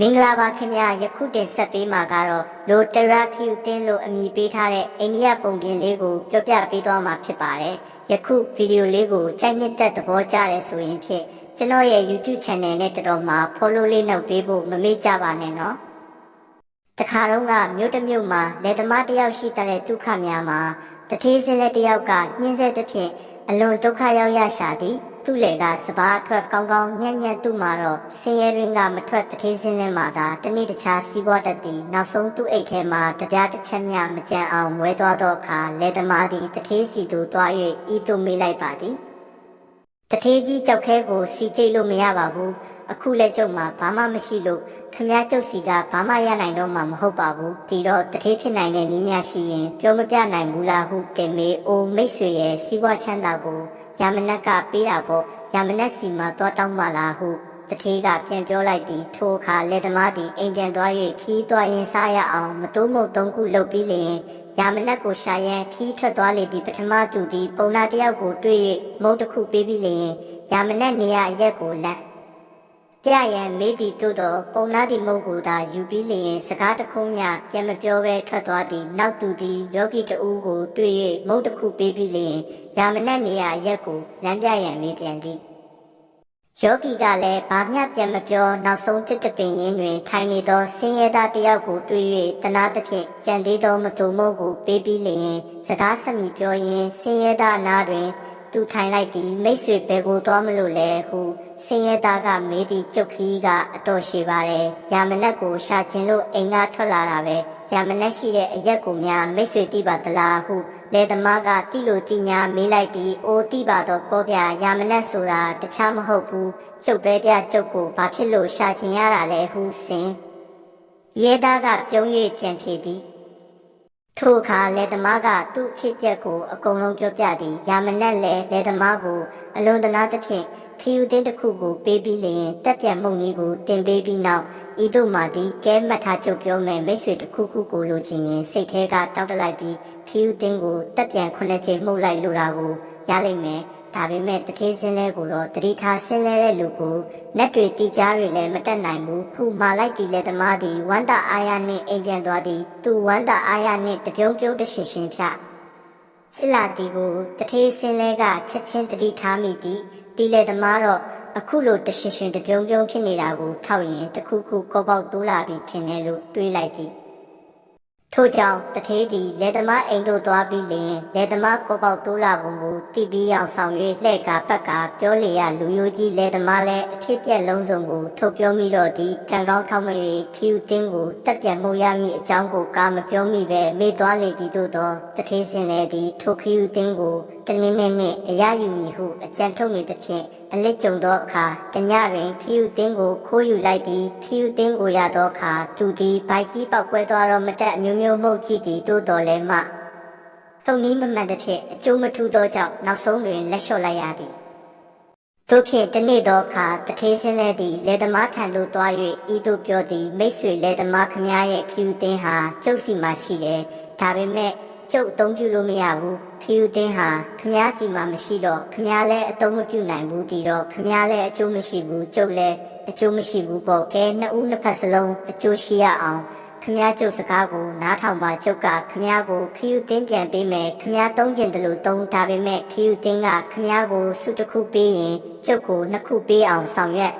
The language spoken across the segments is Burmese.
မင်္ဂလာပါခင်ဗျာယခုတင်ဆက်ပေးမှာကတော့လိုတရာခီယူတင်းလို့အမည်ပေးထားတဲ့အိန္ဒိယပုံပြင်လေးကိုပြောပြပေးသွားမှာဖြစ်ပါတယ်ယခုဗီဒီယိုလေးကိုကြိုက်နှစ်သက်သဘောကျတယ်ဆိုရင်ဖြင့်ကျွန်တော်ရဲ့ YouTube Channel နဲ့တော်တော်မှာ follow လေးနှုတ်ပေးဖို့မမေ့ကြပါနဲ့နော်တခါတော့ကမြို့တစ်မြို့မှာလယ်သမားတစ်ယောက်ရှိတဲ့ဒုက္ခများမှာတထေးစင်းလက်တစ်ယောက်ကညှင်းဆဲတဲ့ဖြင့်အလွန်ဒုက္ခရောက်ရရှာသည် သူ့လေကစပားအထွက်ကောင်းကောင်းညံ့ညံ့သူ့မှာတော့ဆင်းရဲရင်းကမထွက်တထေးစင်းနဲ့မှသာတနေ့တခြားစီးပွားတတ်သည်နောက်ဆုံးသူ့အိတ်ထဲမှာတပြားတစ်ချက်မျှမကြံအောင်မွဲသွားသောအခါလယ်သမားသည်တထေးစီသို့သွား၍ဤသို့မေးလိုက်ပါသည်တထေးကြီးကြောက်ခဲကိုစီကြိတ်လို့မရပါဘူးအခုလက်ကျုပ်မှာဘာမှမရှိလို့ခမည်းကျုပ်စီကဘာမှရနိုင်တော့မှမဟုတ်ပါဘူးဒီတော့တထေးဖြစ်နိုင်တဲ့နည်းများရှိရင်ပြောမပြနိုင်ဘူးလားဟုတင်မေအိုမိတ်ဆွေရဲ့စီးပွားချမ်းသာကို ယာမနက်ကပေးတာပေါ့ယာမနက်စီမှာတော့တောင်းပါလားဟုတထေးကပြန်ပြောလိုက်ပြီးထိုအခါလက်သမားသည်အိမ်ပြန်သွား၍ခီးသွားရင်စားရအောင်မတိုးမုတ်သုံးခုလုပ်ပြီးလျင်ရာမနက်ကိုရှာရန်ခီးထွက်သွားလေသည့်ပထမသူသည်ပုံနာတစ်ယောက်ကိုတွေ့၍မုတ်တစ်ခုပေးပြီးလျင်ရာမနက်နေရအရက်ကိုလက် ကြရန်မေးသည်သို့သောပုံနာသည်မုတ်ကိုသာယူပြီးလျင်စကားတစ်ခုမျှပြန်မပြောဘဲထွက်သွားသည်နောက်သူသည်ယောဂီတဦးကိုတွေ့၍မုတ်တစ်ခုပေးပြီးလျင်ရာမနက်နေရအရက်ကိုလမ်းပြရန်မေးပြန်သည်ယောဂီကလည်းဘာမျှပြန်မပြောနောက်ဆုံးတစ်တပင်ရင်းတွင်ထိုင်နေသောဆင်းရဲသားတစ်ယောက်ကိုတွေ့၍တနာသဖြင့်ကြံသေးသောမတုံမို့ကိုပေးပြီးလျင်စကားဆက်မိပြောရင်းဆင်းရဲသားအနားတွင် သူထိုင်လိုက်သည်မိတ်ဆွေဘယ်ကိုသွားမလို့လဲဟုဆင်းရဲသားကမေးသည့်ကြုတ်ခီးကအတော်ရှိပါတယ်။ရာမနက်ကိုရှာခြင်းလို့အိမ်ကထွက်လာတာပဲ။ရာမနက်ရှိတဲ့အရက်ကိုများမိတ်ဆွေတိပါသလားဟုလေသမားကတိလိုတိညာမေးလိုက်ပြီးအိုတိပါတော့ကောပြရာမနက်ဆိုတာတခြားမဟုတ်ဘူး။ကျုပ်ပဲပြကျုပ်ကိုဘာဖြစ်လို့ရှာခြင်းရတာလဲဟုဆင်ရဲသားကပြုံး၍ပြန်ဖြေသည် ထိုအခါလေသမားကသူ့ဖြစ်ပျက်ကိုအကုန်လုံးပြောပြသည်ရာမနက်လည်းလေသမားကိုအလွန်တနာသဖြင့်ခီယူတင်းတစ်ခုကိုပေးပြီးလျင်တက်ပြတ်မှုန်ကြီးကိုတင်ပေးပြီးနောက်ဤသို့မှသည်ကဲမှတ်ထားကြုတ်ပြောမယ်မိတ်ဆွေတစ်ခုခုကိုလိုချင်ရင်စိတ်ထဲကတောက်တလိုက်ပြီးခီယူတင်းကိုတက်ပြန်ခုနှစ်ချိန်မှုတ်လိုက်လိုတာကိုရလိမ့်မယ် ဒါပေမဲ့တထေးစင်းလဲကိုတော့တတိထားဆင်းလဲတဲ့လူကိုလက်တွေတီကြားတွေလည်းမတက်နိုင်ဘူးခုမာလိုက်တီလဲသမားသည်ဝမ်းတာအာရနှင့်အိမ်ပြန်သွားသည်သူဝမ်းတာအာရနှင့်တပြုံးပြုံးတရှင်ရှင်ဖြစစ်လာတီကိုတထေးစင်းလဲကချက်ချင်းတတိထားမိသည်တီလဲသမားတော့အခုလိုတရှင်ရှင်တပြုံးပြုံးဖြစ်နေတာကိုထောက်ရင်တခုခုကောပေါက်တိုးလာပြီးထင်တယ်လို့တွေးလိုက်သည် ထို့ကြောင့်တထေးသည်လေသမားအိမ်သို့သွားပြီးလျင်လေသမားကိုပေါက်တိုးလာပုံကိုတိပြီးအောင်ဆောင်၍လှဲ့ကာပတ်ကာပြောလေရလူမျိုးကြီးလေသမားလည်းအဖြစ်ပြက်လုံးစုံကိုထုတ်ပြောမိတော့သည်ကံကောင်းထောက်မ၍ခီယူတင်းကိုတက်ပြန်မှုရမည့်အကြောင်းကိုကာမပြောမိပဲမေ့သွားလေသည်သို့သောတထေးစင်လည်းသည်ထိုခီယူတင်းကိုတနည်းနည်းနှင့်အရယူမည်ဟုအကြံထုတ်နေသဖြင့်အလစ်ကြုံသောအခါတညတွင်ခီယူတင်းကိုခိုးယူလိုက်သည်ခီယူတင်းကိုရသောအခါသူသည်ဘိုက်ကြီးပောက်ကွဲသွားတော့မတက်အမျိုးမျိုးမှုတ်ကြည့်သည်သို့တော်လည်းမှသုံးနည်းမမှန်သဖြင့်အကျိုးမထူးသောကြောင့်နောက်ဆုံးတွင်လက်လျှော့လိုက်ရသည်တို့ဖြင့်တနေ့သောအခါတထေးစင်းလဲသည်လေသမားထံသို့သွား၍ဤသို့ပြောသည်မိတ်ဆွေလေသမားခမည်းရဲ့ခီယူတင်းဟာကျုပ်စီမှာရှိတယ်ဒါပေမဲ့ကျုပ်အသုံးပြုလို့မရဘူးခီယူတင်းဟာခမားစီမှာမရှိတော့ခမားလည်းအသုံးမပြုနိုင်ဘူးဒီတော့ခမားလည်းအကျိုးမရှိဘူးကျုပ်လည်းအကျိုးမရှိဘူးပေါ့ကဲနှစ်ဦးနှစ်ဖက်စလုံးအကျိုးရှိရအောင် ခမားကျုပ်စကားကိုနားထောင်ပါကျုပ်ကခမားကိုခီယူတင်းပြန်ပေးမယ်ခမားသုံးကျင်တယ်လို့သုံးဒါပေမဲ့ခီယူတင်းကခမားကိုစုတစ်ခုပေးရင်ကျုပ်ကိုနှစ်ခုပေးအောင်ဆောင်ရွက်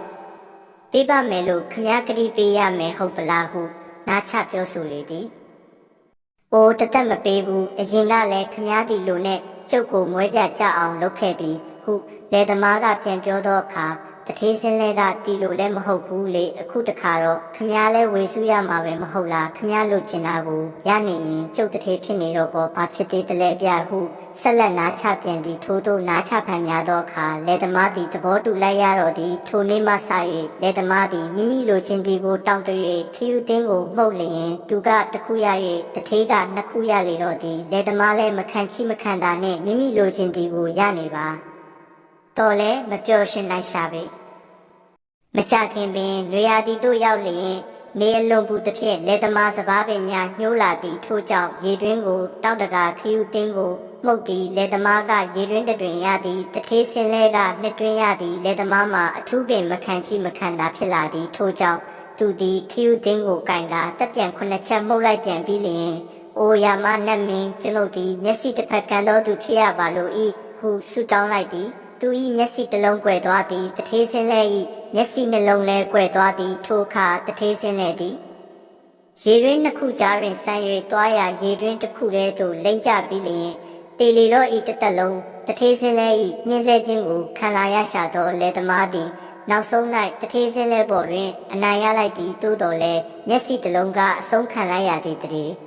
ပေးပါမယ်လို့ခမားကတိပေးရမယ်ဟုတ်ပလားဟုနားချပြောဆိုလေသည်။အိုတသက်မပေးဘူးအရင်ကလည်းခမားတီလိုနဲ့ကျုပ်ကိုမွဲပြကြအောင်လုပ်ခဲ့ပြီးဟုလေသမားကပြန်ပြောတော့အခါ တထေးစင်းလဲကတီလိုလည်းမဟုတ်ဘူးလေအခုတခါတော့ခမားလဲဝေစုရမှာပဲမဟုတ်လားခမားလိုချင်တာကိုရနေရင်ကျုပ်တထေးဖြစ်နေတော့ပေါ်ဘာဖြစ်သေးတလဲအပြဟုဆက်လက်နားချပြန်ပြီးထိုးတို့နားချဖန်များတော့အခါလေသမားတီသဘောတူလိုက်ရတော့သည်ထိုနေ့မှစ၍လေသမားတီမိမိလိုချင်သည်ကိုတောင်းတ၍ခီယူတင်းကိုမှုတ်လျင်သူကတစ်ခုရ၍တထေးကနှစ်ခုရလေတော့သည်လေသမားလည်းမခံချိမခံတာနဲ့မိမိလိုချင်သည်ကိုရနေပါ တော်လဲမပျော်ရွှင်နိုင်ရှာပေမကြခင်ပင်လွေရာတီတို့ရောက်လျင်နေအလွန်ပူတစ်ဖြင့်လက်သမားစပားပင်များညှိုးလာသည့်ထို့ကြောင့်ရေတွင်းကိုတောက်တကာခီယူတင်းကိုမှုတ်သည်လက်သမားကရေတွင်းတတွင်ရသည်တထေးစင်လဲကနှစ်တွင်ရသည်လက်သမားမှာအထူးပင်မခံချိမခံတာဖြစ်လာသည်ထို့ကြောင့်သူသည်ခီယူတင်းကိုကင်ကတက်ပြန်ခုနှစ်ချက်မှုတ်လိုက်ပြန်ပြီးလျင်အိုယာမနတ်မင်းကျွန်ုပ်သည်မျက်စိတစ်ဖက်ကန်တော်သူဖြစ်ရပါလို့ဤဟုဆုတောင်းလိုက်သည် သူ၏မျက်စိတစ်လုံးကွယ်သွားသည်တထေးစင်းလဲ၏မျက်စိနှလုံးလဲကွယ်သွားသည်ထိုအခါတထေးစင်းလဲသည်ရေတွင်းနှစ်ခုကြားတွင်ဆန်း၍တွားရရေတွင်းတစ်ခုတည်းသို့လိမ့်ကျပြီးလျင်တေလီတော့ဤတစ်သက်လုံးတထေးစင်းလဲဤညှင်းဆဲခြင်းကိုခံလာရရှာသောလေသမားသည်နောက်ဆုံး၌တထေးစင်းလဲပေါ်တွင်အနိုင်ရလိုက်ပြီးသို့တော်လဲမျက်စိတစ်လုံးကအဆုံးခံလိုက်ရသည်တည်း